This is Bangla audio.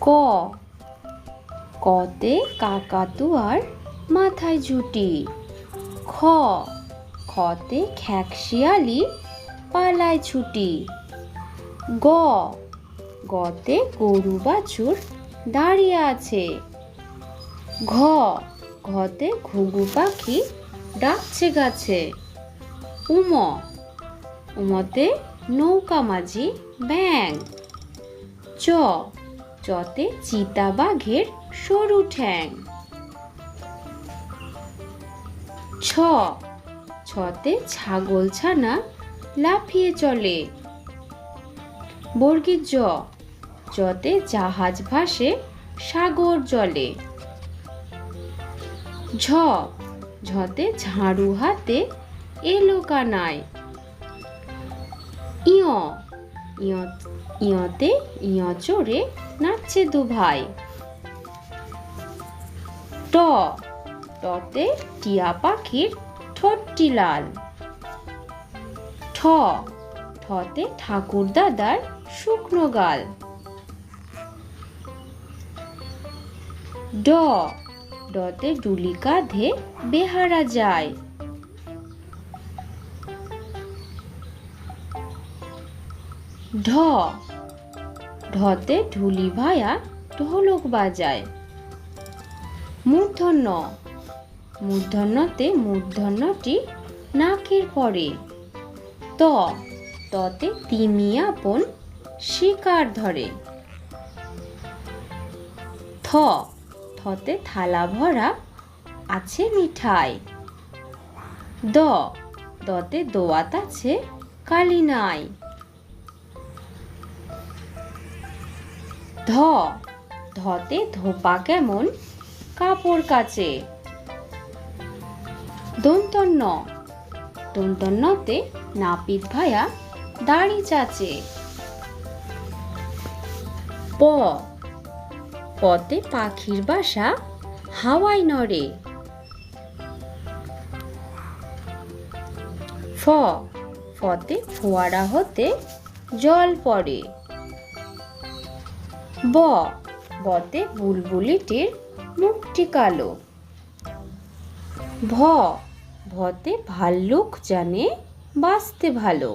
ক। কতে কাকাতুয়ার মাথায় ঝুটি খ। খতে খ্যাকশিয়ালি পালায় ছুটি। গ। গতে গরু বাছুর দাঁড়িয়ে আছে। ঘ। ঘতে ঘুঘু পাখি ডাকছে গাছে। উম। উমতে নৌকা মাঝি ব্যাং চ। চতে চিতা বাঘের সরু ঠ্যাং। ছ। ছতে ছাগল ছানা লাফিয়ে চলে। বর্গীর জ। জতে জাহাজ ভাসে, সাগর জলে। ঝ। ঝতে ঝাড়ু হাতে এলো কানায়। ইয়। ইয় ইয়তে ইয় চড়ে নাচছে দু ভাই। ট, টতে টিয়া পাখির ঠোঁটটি লাল। ঠ, ঠতে ঠাকুর দাদার শুকনো গাল। ড, ডতে ডুলি কাঁধে বেহারা যায়। ঢ। ঢতে ঢুলি ভায়া ঢোলক বাজায়। মূর্ধন্য। মূর্ধন্যতে মূর্ধন্যটি নাকের পরে। ত। ততে তিমি আপন শিকার ধরে। থ। থতে থালা ভরা আছে মিঠাই। দ। দতে দোয়াত আছে কালি ধ। ধতে ধোপা কেমন? কাপড় কাচে। দন্তন্য। দন্তন্যতে নাপিত ভায়া দাড়ি চাচে। প। পতে পাখির বাসা হাওয়ায় নড়ে। ফ। ফতে ফোয়ারা হতে জল পড়ে। ব। বতে বুলবুলিটির মুখটি কালো। ভ। ভতে ভাল্লুক জানে বাঁচতে ভালো।